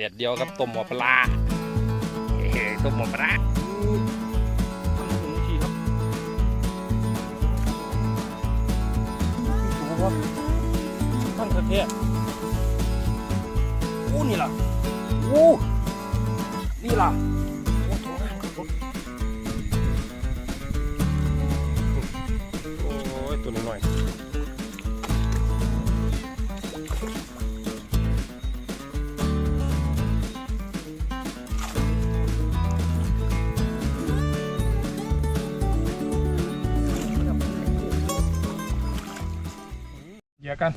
เด็ดเดียวครับต้มหมูปลาเฮ้ต้มหมูปลาร้าต้มหมูชีครับดูครับท่านเทศอู้นี่ล่ะอู้นี่ล่ะโอ้โหครับผมโอ้ยตัวน้อย ยื่อกัน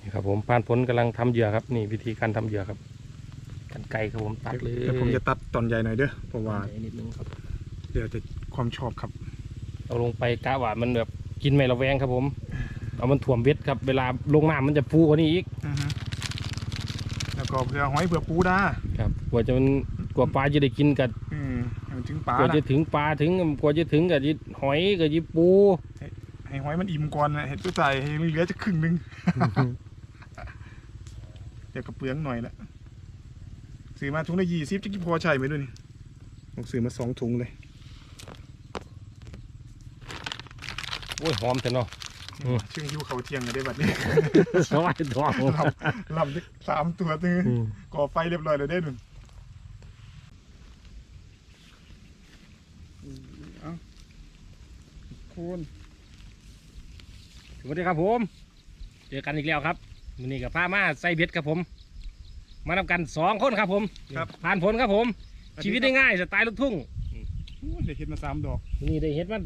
นี่ครับผมพานผลกำลังทำเหยื่อครับ นี่วิธีการทำเหยื่อครับกันไกลครับผมตัดเลยเดี๋ยวผมจะตัดตอนใหญ่หน่อยเด้อเพราะว่าใหญ่นิดนึงครับ เดี๋ยวจะความชอบครับเอาลงไปกะว่ามันแบบกินไม่ระแวงครับผมเอามันถ่วมเวทครับ เวลาลงน้ำมันจะฟูกว่านี้อีกอือฮึแล้วก็เผื่อหอยเผื่อปูดาครับกว่าจะมันกว่าปลาจะได้กินกับอืมให้มันถึงปลากว่านะจะถึงปลาถึงกว่าจะถึงกับจิหอยกับจิปู ให้หอยมันอิ่มก่อนนะเห็ดตัวใส่ให้เหลือจะครึ่งหนึง เดี๋ยวกระเปลืองหน่อยละซื้อมาถุงละยี่สิบจะกี่พอใช่ไหมด้วยนี่ผมซื้อมาสองถุงเลยโอ้ยหอมจังเนาะอืมชื่อหิวเขาวเที่ยงกันได้บัดนี้สวัสดีท้องลำลำที่สามตัวตึงอืมก่อไฟเรียบร้อยแล้วเด้หนึ่งเอาโคน สวัสดีครับผม เจอกันอีกแล้วครับวันนี้กับพามาใส่เบ็ดครับผม มานำกันสองคนครับผมผ่านผลครับผม ชีวิตได้ง่ายสไตล์ลูกทุ่งโอ้ยได้เห็ดมาสามดอกวันนี้ได้เห็ดมัน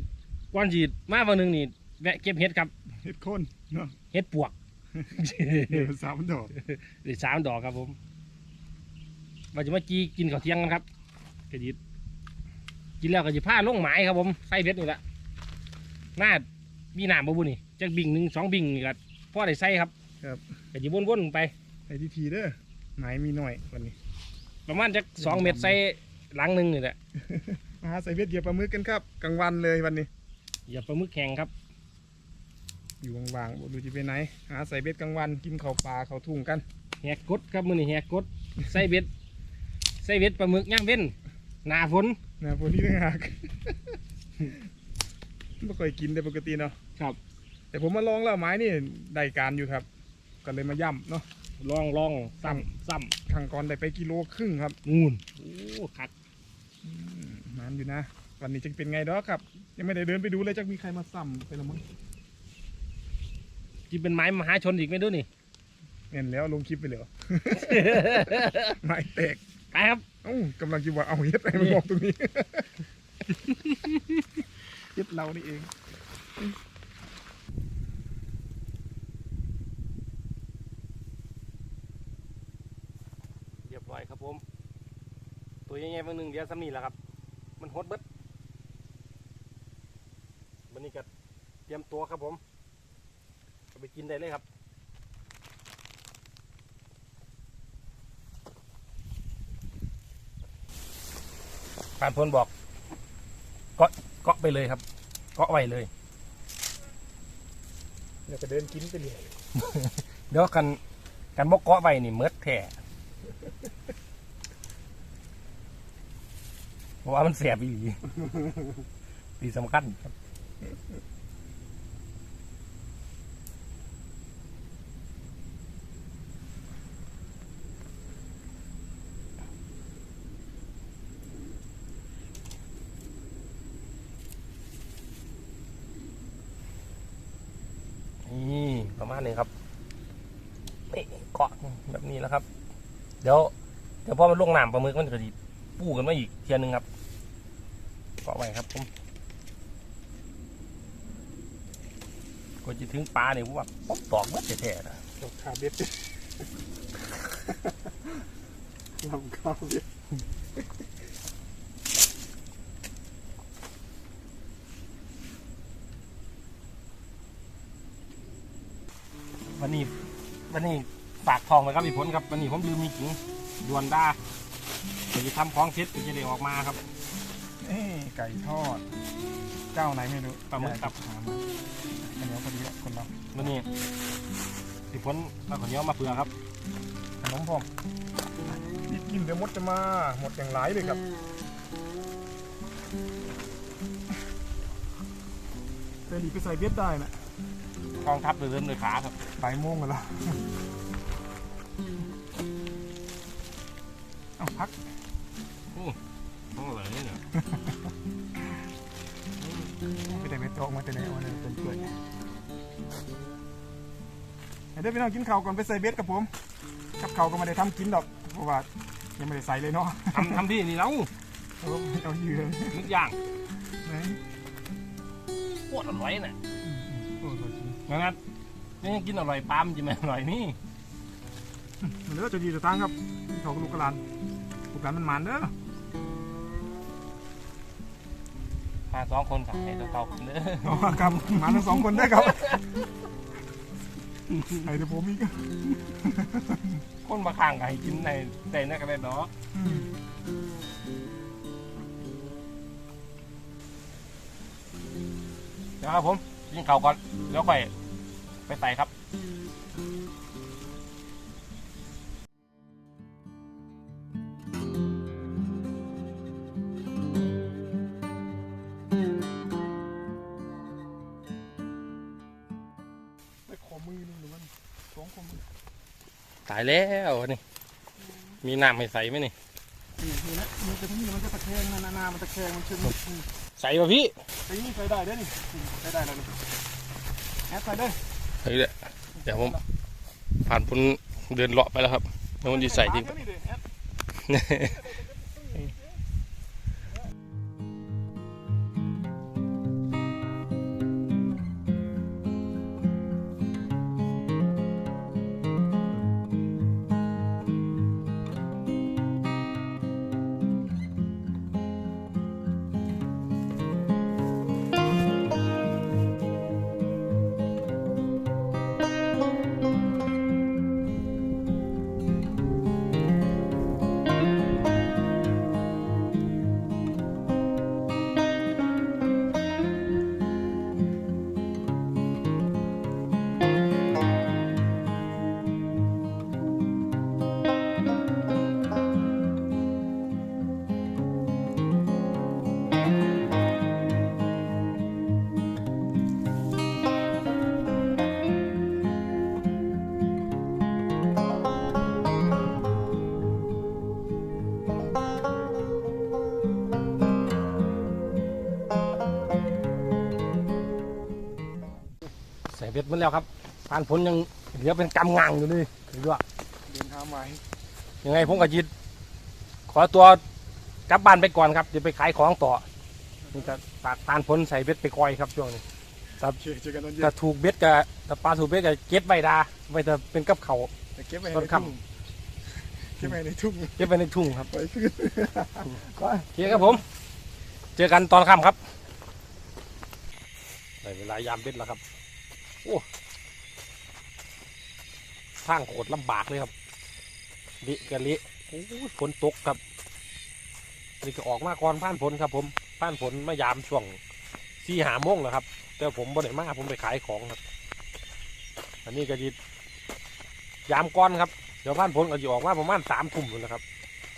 ก้อนจีดมาวันหนึ่งนี่แวะเก็บเห็ดครับเห็ดโคนเนาะเห็ดปวกได้มาสามดอกได้สามดอกครับผมมาจะมาจีกินข้าวเที่ยงกันครับกระดิดกินแล้วก็จะผ้าลงหมายครับผมใส่เบ็ดนี่แหละหน้ามีหนามบ่บุนี่ จักบิ่งหนึ่งสองบิ่งนี่ก็พ่อได้ใส่ครับครับ ก็จะวนๆไป ไอ้ทีทีเด้อไหนมีหน่อยวันนี้ ประมาณจักสองเม็ดใส่หลังหนึ่งนี่แหละมาหาใส่เบ็ดเหยียบปลาหมึกกันครับกลางวันเลยวันนี้ อย่าปลาหมึกแข็งครับ อยู่ว่างๆบ่รู้จะไปไหนหาใส่เบ็ดกลางวันกินข้าวปลาข้าวทุ่งกันแหกกดครับมือนี่แหกกดใส่เบ็ดใส่เบ็ดปลาหมึกย่างเว้นหนาฝนนะพวกนี้ต่างหาก ไม่ค่อยกินแต่ปกติเนาะครับ แต่ผมมาลองแล้วไม้นี่ได้การอยู่ครับ ก็เลยมาย่ำเนาะ ลองลองซ้ำซ้ครั้งก่อนได้ไปกิโลครึ่งครับำงูนโอ้คักอืมนานอยู่นะ วันนี้จะเป็นไงดอกครับ ยังไม่ได้เดินไปดูเลยจะมีใครมาซ้ำไปละมั้งกินเป็นไม้มหาชนอีกไหมดูนี่เห็นแล้วลงคลิปไปเลยไม้แตกไปครับเอ้ากำลังคิดว่าเอาเฮ็ดอะไรมาบอกตรงนี้เฮ็ดเรานี่เอง เรียบร้อยครับ ผม ตัวใหญ่ๆบางหนึ่งเดียวซ้ำนี่แหละครับ มันหดเบิดวันนี้ก็เตรียมตัวครับผมเอาไปกินได้เลยครับผ่านพลบอกเกาะเกาะไปเลยครับ เกาะไว้เลยเดี๋ยวก็เดินกินไปเลยเดี๋ยวกันกันบอกเกาะไว้นี่เมดแท้ เพราะว่ามันเสียบอีหลีตีสำคัญครับนี่ประมาณนี้ครับนี่เกาะแบบนี้แล้วครับ เดี๋ยวเดี๋ยวพอมันลงน้ำปลาหมึกมันก็ดีปูกันมาอีกเทียนหนึ่งครับ เกาะไว้ครับผมก็จะถึงปลาเนี่ยผมว่าป๊อกตอกเมื่อแท้ๆนะจบขาเบ็ดลำข้าวเบ็ดวันนี้วันนี้ฝากทองไว้ครับพี่ผลครับวันนี้ผมลืมมีกิ่งดวนด้าเดี๋ยวจะทำของเท็จจะได้ออกมาครับ เอ้ไก่ทอด เจ้าไหนไม่รู้ปลาหมึกครับ หามาอันนี้พอดีอะคนเราวันนี้พี่ผลมาขอเหนี้ยวมาเผื่อครับขนมพร้อมอืกินเดี๋ยวมดจะมา หมดอย่างหลายเลยครับแต่นี่ไปใส่เบ็ดได้นะกองทัพเดินด้วยขาครับบ่ายโมงกันแล้วเอาพักต้องอะไรเนี่ย ไม่ได้เบ็ดออกมาแต่ไหนเอาเนี่ยเป็นเปื่อยให้ได้พี่น้องกินข้าวก่อนไปใส่เบ็ดกับผมกับข้าวก็ไม่ได้ทำกินดอกเพราะว่ายังไม่ได้ใส่เลยเนาะทำทำที่นี่แล้วเอาเอาเหยื่อนึกย่างไหนโคตรอร่อยน่ะโอ้ยขอกินงั้นนี่ยังกินอร่อยปลามนจะไม่อร่อยนี่มันเด้อจะดีจะตั้งครับเขากับลูกกระลานลูกกระลานมันมันเด้อ มาสองคนกับไอ้ตัวเก่าคนเด้อเอาครับมาทั้งสองคนได้ครับไอ้เดี๋ยวผมอีกคนมาข้างกับให้กินในในนั่นก็ได้เนาะอืมเดี๋ยวครับผมกินข้าวก่อนแล้วค่อยไปใส่ครับ ตายแล้วนี่ มีน้ำให้ใส่ไหมนี่นี่นี่นะมันจะทั้งนี้มันจะตะแคงนะหน้ามันตะแคงมันชึ้งอืมใส่ป่ะพี่ไอ้นี่ใส่ได้เด้อนี่อืมใส่ได้แล้วนี่แอดใส่เด้อเฮ้ยเดี๋ยวเดี๋ยวผมผ่านพ้นเดินเลาะไปแล้วครับแล้วมันจะใส่ทิ้งปากเด้อนี่เด้อแอด มันแล้วครับผ่านพ้นยังเหลือเป็นกำงังอยู่เลยถือว่าเดินทางใหม่ยังไงผมกับยิดขอตัวกลับบ้านไปก่อนครับจะไปขายของต่อนี่จะตากผ่านพ้นใส่เบ็ดไปคอยครับช่วงนี้โอเคเจอกันตอนเย็นถ้าถูกเบ็ดกับถ้าปลาถูกเบ็ดกับเก็บใบดาไว้จะเป็นกับเขาว แต่เก็บไว้ต้ในนค่ทุ่งเก็บไว้ในทุ่งเก็บไว้ในทุ่งครับไปขึ้นโอเคครับผม เจอกันตอนค่ำครับได้เวลายามเบ็ดแล้วครับ โอ้ทางโคตรลำบากเลยครับละกันเละโอ้ฝนตกครับนี่ก็ออกมาก่อนผ่านฝนครับ ผมผ่านฝนมายามช่วงสี่หาโมงแล้วครับ แต่ผมบ่ได้มาผมไปขายของครับ อันนี้ก็จิยามก้อนครับเดี๋ยวผ่านฝนก็จะออกมาประมาณสามทุ่มแล้วครับ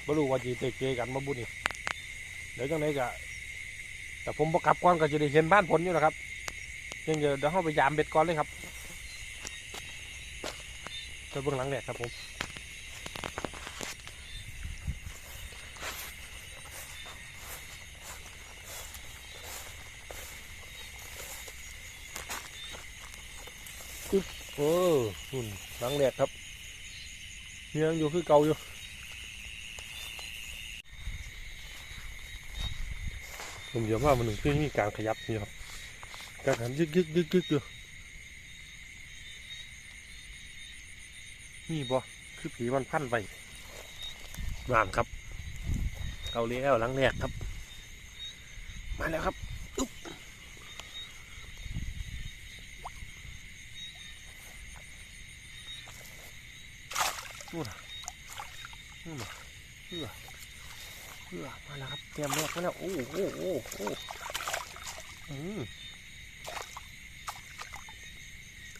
ไม่รู้ว่าจะเจอกันมาบุญนี่เดี๋ยวจังไดก็แต่ผมประกับก่อนก็จะได้เห็นบ้านฝนอยู่นะครับ ยังเดี๋ยวเดี๋ยวเข้าไปยามเบ็ดก่อนเลยครับไปเบื้องหลังแดดครับผมอึ๊บโอ้หุ่นหลังแดดครับยังอยู่คือเก่าอยู่ผมเดี๋ยวว่ามันหนึ่งคือมีการขยับนี่ครับ การขยับยึกยึกยึกยึกอยู่นี่บ่คือผีมันพันไปนานครับเกาเลี้ยวหลังแรกครับ มาแล้วครับอุ๊บนู่นน่ะนู่นเพื่อเพื่อมาแล้วครับเตรียมแรกมาแล้วโอ้โอ้โอ้โอ้อืม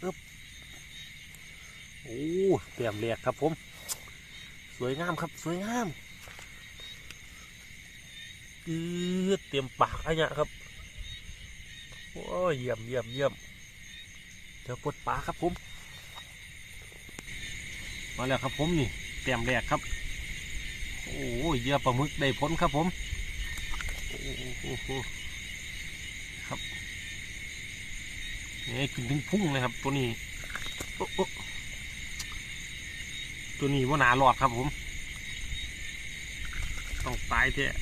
อึบ โอ้เตรียมแรกครับผม สวยงามครับ สวยงามอืดเตรียมปากอะเนี่ยครับโอ้ยเยี่ยมเยี่ยมเยี่ยมเดี๋ยวปลดปลาครับผม มาแล้วครับผมนี่เตรียมแรกครับ โอ้ยเยื่อปลาหมึกได้ผลครับผมโอ้โหครับนี่กินถึงพุ่งเลยครับตัวนี้โอ้โอ้ ตัวนี้ว่าหนาหลอดครับผม ต้องตายเถอะ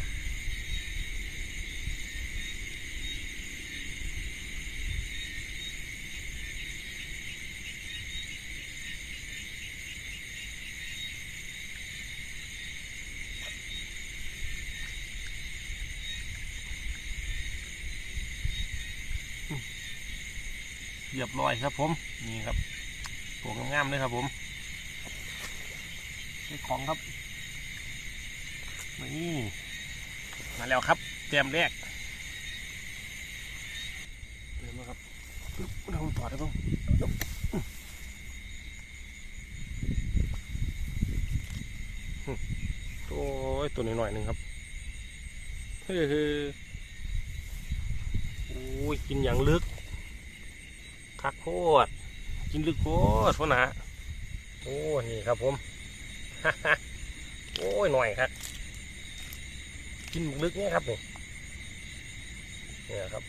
เรียบร้อยครับผม นี่ครับตัวงามๆเลยครับผม ได้ของครับนี่มาแล้วครับเตรียมแรกเตรียมแล้วครับเราถอดได้บ้างโอ้ยตัวนหน่อยหนึ่งครับเฮ้ยโอ้ยกินอย่างลึกคักโคตรกินลึกโคตรพ่อหนาโอ้ยนี่ครับผม โอ้ยหน่อยครับ กินลึกเนี่ยครับนี่เนี่ยครับ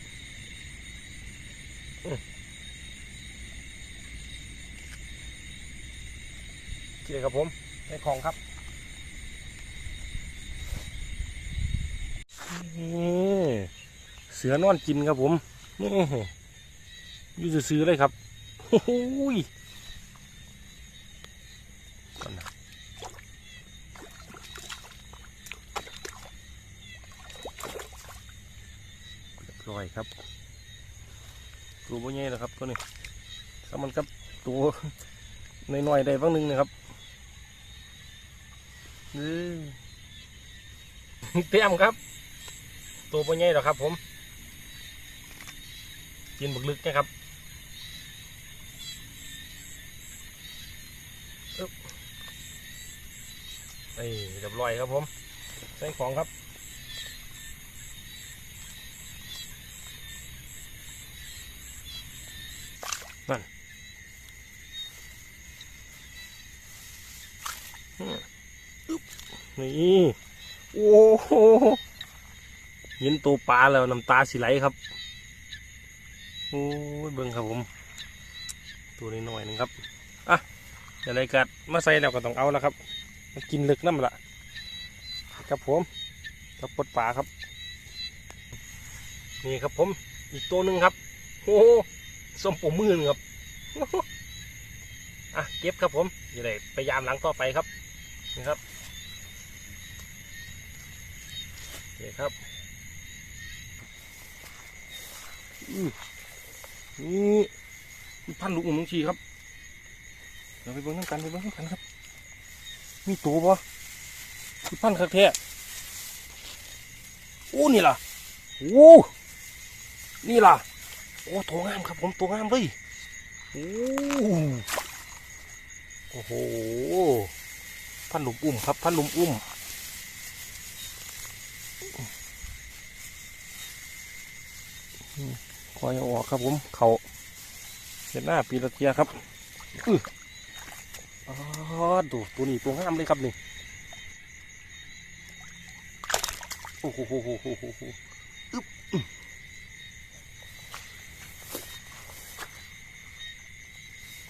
อืมโอครับผมได้ของครับเสือนอนกินครับผมนี่อยู่ซื้อเลยครับโอ้ยก่อนนะ เรียบร้อย ครับตัวบ่ใหญ่แล้วครับตัวนี้ถ้ามันกับตัวน้อยๆได้บ้างหนึงนะครับเออเต็มครับ ตัวบ่ใหญ่แล้วครับ ผมกินบึกลึกนะครับเอึ๊บนี่เรียบร้อยครับผม ใส่ของครับ นี่โอ้โหเห็นตัวปลาแล้วน้ำตาสิไหลครับ โอ้ยเบิ่งครับผม ตัวนี้หน่อยหนึงครับ อะอย่าไรกัดมาใส่แล้วก็ต้องเอาแล้วครับมากินลึกน้ำละครับผมกับปดปลาครับ นี่ครับผม อีกตัวหนึ่งครับ โอ้ ส้มปมมือหนึ่งครับอะเก็บครับผมอย่าไรไปยามหลังต่อไปครับนี่ครับนี่ครับนี่มีพันลูกหมุนชีครับเดี๋ยวไปเบิ้งน้ำกันไปเบิ้งน้ำกันครับ มีตัวปะมีพันคักแท้โอ้นี่ล่ะโอ้นี่ล่ะ โอ้ตัวงามครับผมตัวงามเลยโอ้โอ้โหพันลุมอุ้มครับพันลุมอุ้มคอยออกครับผมเขาเห็นหน้าปีละเทียครับอื้ออ๋อดูตัวนี้ตัวงามเลยครับนี่โอ้โหโหโหโหโหโหอึ๊บอื้อ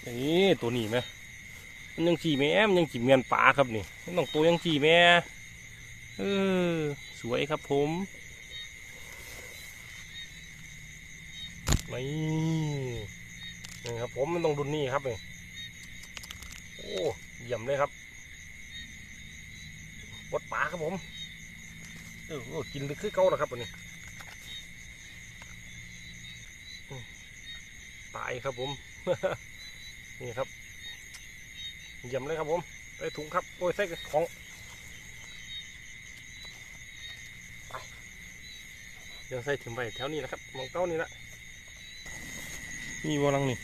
นี่ตัวนี้ไหมมันยังจีแม่มันยังจีเมียนป่าครับนี่มันต้องตัวยังจีแม่เออสวยครับผมนี่นี่ครับผมมันต้องดุนนี่ครับนี่โอ้เยี่ยมเลยครับปดปลาครับผมเออโอ้กินลึกคือเก่าแล้วครับวันนี้ตายครับผม นี่ครับเยี่ยมเลยครับผมไปถุงครับโอ้ยเซ็ตของเดี๋ยวใส่ถึงไปแถวนี้นะครับมองเก้านี่ละนี่วอลังนี่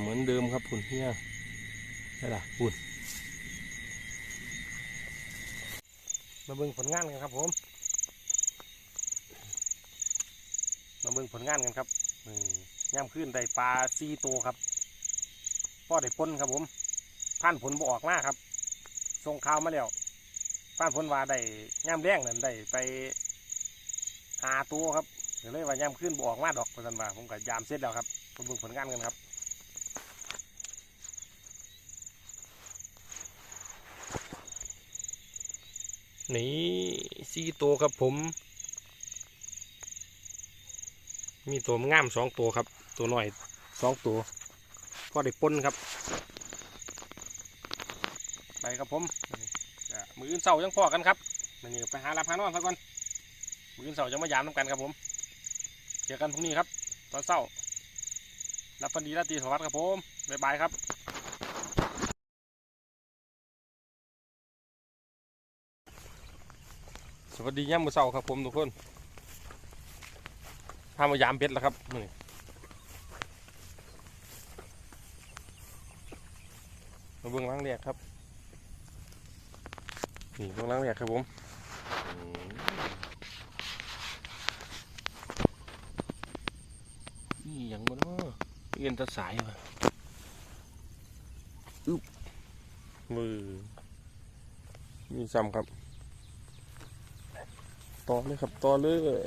เหมือนเดิมครับคุณเนี่ยใช่ละคุณมาเบิ่งผลงานกันครับผม เบิ่งผลงานกันครับย่ำขึ้นได้ปลาซีตัวครับพ่อได้ปนครับผมผ่านผลบออกมาครับส่งข่าวมาแล้วผ่านผลว่าได้ย่ำแดงนั่นได้ไปหาตัวครับเดี๋ยวเลยว่าย่ำขึ้นบออกมาดอกเพราะฉะนั้นว่าผมกับยามเสร็จแล้วครับมาเบิ่งผลงานกันครับนี่ซีตัวครับผม มีตัวง่ามสองตัวครับ ตัวหน่อยสองตัวก็ได้ปนครับ ไปครับผมมืออื่นเสายังพอกันครับมันนี่ไปหาลาพานอนซะก่อนมืออื่นเสาจะมายามน้ำกันครับผมเจอกันพรุ่งนี้ครับ ตอนเศร้ารับฟันดีราตรีสวัสดิ์ครับผมบ๊ายบายครับสวัสดีย่ำมือเสาครับผมทุกคน พามายามเป็ดแล้วครับมื้อนี่มาเบื้องหล่างแรกครับ นี่เบื้องหล่างแรกครับผมอืมนี่อย่างมันเนาะเอ็นตะสายวะอึ๊บมือมีซ้ำครับ ต่อเลยครับ ต่อเลย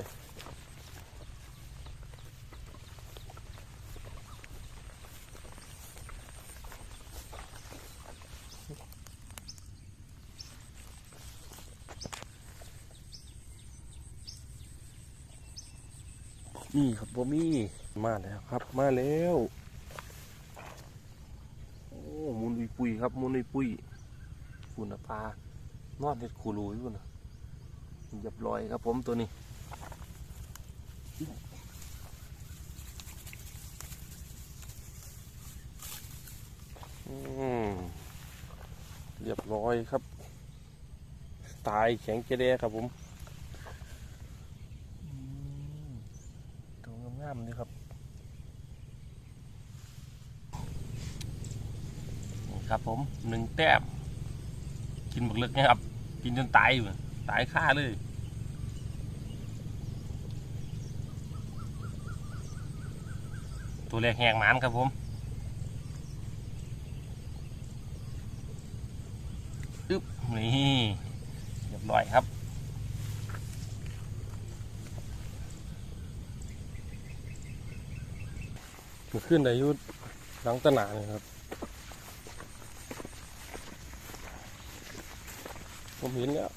นี่ครับบ่มีมาแล้วครับ มาแล้วโอ้มุนอุยปุยครับมุนอุยปุยคุณปลานอนเด็ดคูรูอยู่นะเรียบร้อยครับผมตัวนี้เรียบร้อยครับ ตายแข็งเจเดครับผมอืมตัวงามๆเลยครับนี่ครับผมหนึ่งแต้มกินบักเลึกนะครับ กินจนตายอยู่ตายค่าเลยตัวเล็กแหงหมานครับผมอึ๊บนี่เรียบร้อยครับ มัน ขึ้นได้อยุดหลังตะหนาเลยครับ ผมเห็นแล้ว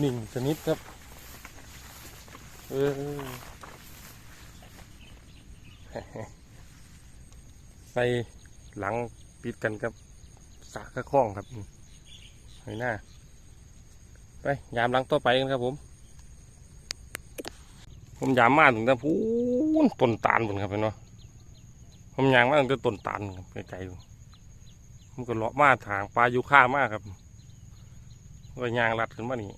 หนึ่งชนิดครับ เออไปหลังปิดกันครับสากระคล้องครับหอยหน้า ไปยามหลังต่อไปกันครับผม ผมยามมาถึงแต่พูนต้นตาลผมครับเห็นเนาะผมยางมาถึงแต่ต้นตาลไกลๆอยู่ผมก็เลาะมาทางปลาอยูค่ามากครับก็ยางรัดขึ้นมานี่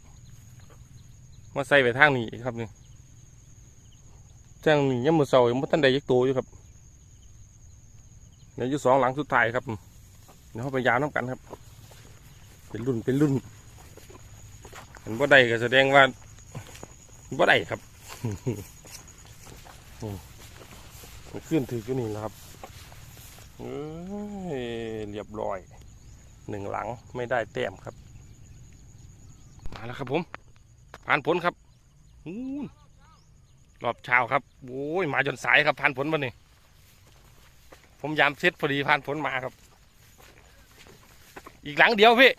มาใส่ไปทางนี้ครับนี่จ้างนี่ยังมือเสายังไม่ทันได้ยักตัวอยู่ครับเดี๋ยวอยู่สองหลังสุดท้ายครับเดี๋ยวเราไปยาวน้ำกันครับ เป็นรุ่นเป็นรุ่นเห็นบ่ได้ก็แสดงว่าบ่ได้ครับ นี่ขึ้นถือก็นี่แหละครับเอ้ยเรียบร้อยหนึ่งหลังไม่ได้แต้มครับ มาแล้วครับผมผ่านผลครับอู้รอบเช้าครับโอ้ยมาจนสายครับผ่านผลมาเนี่ผมยามเซ็ตพอดีผ่านผลมาครับ อีกหลังเดียวพี่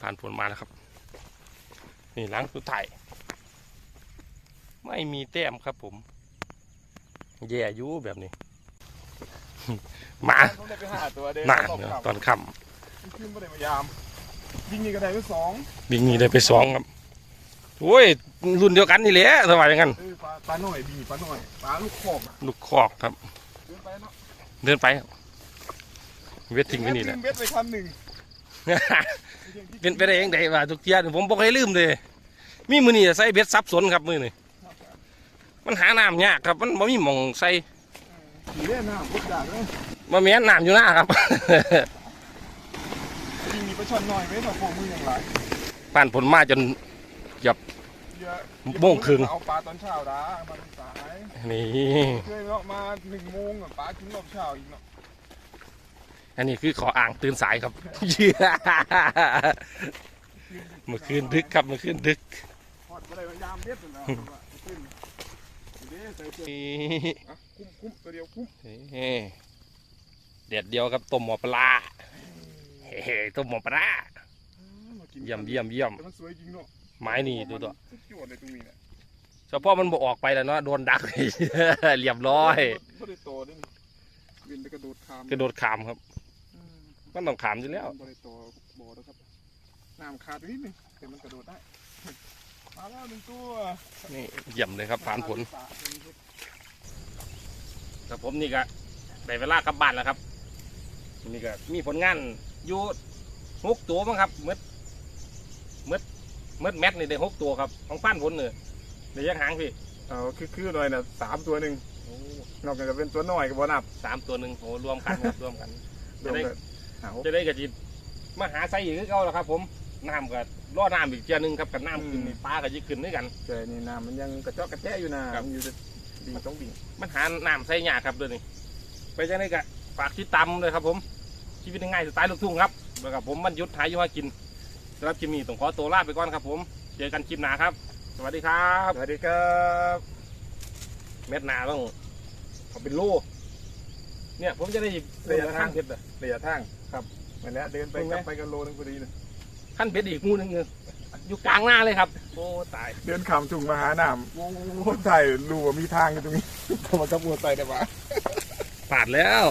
ผ่านผลมาแล้วครับ นี่หลังสุดท้ายไม่มีแต้มครับผม แย่อยุแบบนี้ มาต้องได้ไปหาตัวเด้หนาตอนเนอะค่ำตอนค่ขึ้นไม่ได้มายามยิงนี่ก็ได้ไปสองำบิงนี่ได้ไปสองครับโอ้ยรุ่นเดียวกันนี่แหละสบายอย่างนั้นเออปลาปลาหน่อยบีปลาหน่อยปลาลูกขอบอะลูกคอกครับ เดินไปเนาะเดินไปครับเวททิ้งไว้นี่แหละเบ็ดไปคันหนึ่งเป็นไปได้ยังไงวะทุกเทียนผมบอกให้ลืมเลย มีมือนี่ใส่เบ็ดซับสนครับมือนี่มันหาน้ำยากครับ มันบ่มีหมองใส่ขี่เล่นน้ำพุดดาดเลยมาแม่นน้ำอยู่หน้าครับยิงมีปลาช่อนหน่อยไว้ต่อโค้งมืออย่างไรผ่านผลมาจนเยอะโม่งครึ่ง เอาปลาตอนเช้าดามันสายนี่เคยเนาะมาหนึ่งโมงอะปลากินรอบเช้าอีกเนาะอันนี้คือขออ่างตื่นสายครับเยื่อเมื่อคืนดึกครับเมื่อคืนดึก พอดอะไรยามเด็ดเลยนะขึ้นเด้ใส่เสื้อนี่อะคุ้มคุ้มตัวเดียวคุ้มเด็ดเดียวครับต้มหมอปลาเฮ้ต้มหมอปลาากินเยี่ยมเยี่ยมเยี่ยมแต่มันสวยจริงเนาะไม้นี่ดูตัวสุดยอดเลยตรงนี้เนี่ยเฉพาะมันบออกไปแล้วเนาะโดนดัก เรียบร้อยไม่ได้โตด้วยนี่วินไปกระโดดขามกระโดดขามครับอืมมันต้องขามอยู่แล้วไม่ได้โตบ่อแล้วครับน้ำขาดไปนิดนึงแต่มันกระโดดได้ มาแล้วหนึ่งตัวนี่เยี่ยมเลยครับผ่านผลแต่ผมนี่ก็ได้เวลากลับบ้านแล้วครับนี่ก็มีผลงานอยู่หกตัวมั้งครับมืดมืดมืดแมทนี่ได้หกตัวครับของพันผลเนี่ยเดี๋ยวยังหางพี่เอาคือคือหน่อยนะสามตัวหนึ่งนอกจากจะเป็นตัวน้อยกับบ่นับสามตัวหนึ่งโหรวมกันครับรวมกันจะได้รวมกันเอาจะได้กระจิตมาหาไซอีกคือเก่าแล้วครับ ผม น้ำก็รอน้ำอีกเทียหนึงครับกับน้ำขึ้นนี่ปลาก็ยิ่ขึ้นด้วยกัน แต่นี่น้ำมันยังกระเจาะกระแจะอยู่นะครับ มันอยู่จะดิ่งต้องดิ่งมันหาน้ำใส่ยากครับเดี๋ยวนี้ไปจังไดก็ฝากติดตามเลยครับผมชีวิตง่ายๆสไตล์ลูกทุ่งครับแล้วกับผมมันยุทธหาอยู่หากินสำหรับคลิปนี้ต้องขอตัวลาไปก่อนครับ ผมเจอกันคลิปหน้าครับ สวัสดีครับสวัสดีครับเม็ดหนาต้องเอาเป็นโลเนี่ยผมจะได้ระยะทางเพชรอะ ระยะทางครับนั่นแหละเดินไปตรงไหนกลับไปกันโลนึงพอดีเลย ขั้นเพชรอีกหมูหนึงเนี่ยอยู่กลางหน้าเลยครับ โอ้ตายเดินขามถุงมาหาน้ำโอ้ตายรูว่ามีทางอยู่ตรงนี้ทำไมกับวัวใส่ได้ปะปาดแล้ว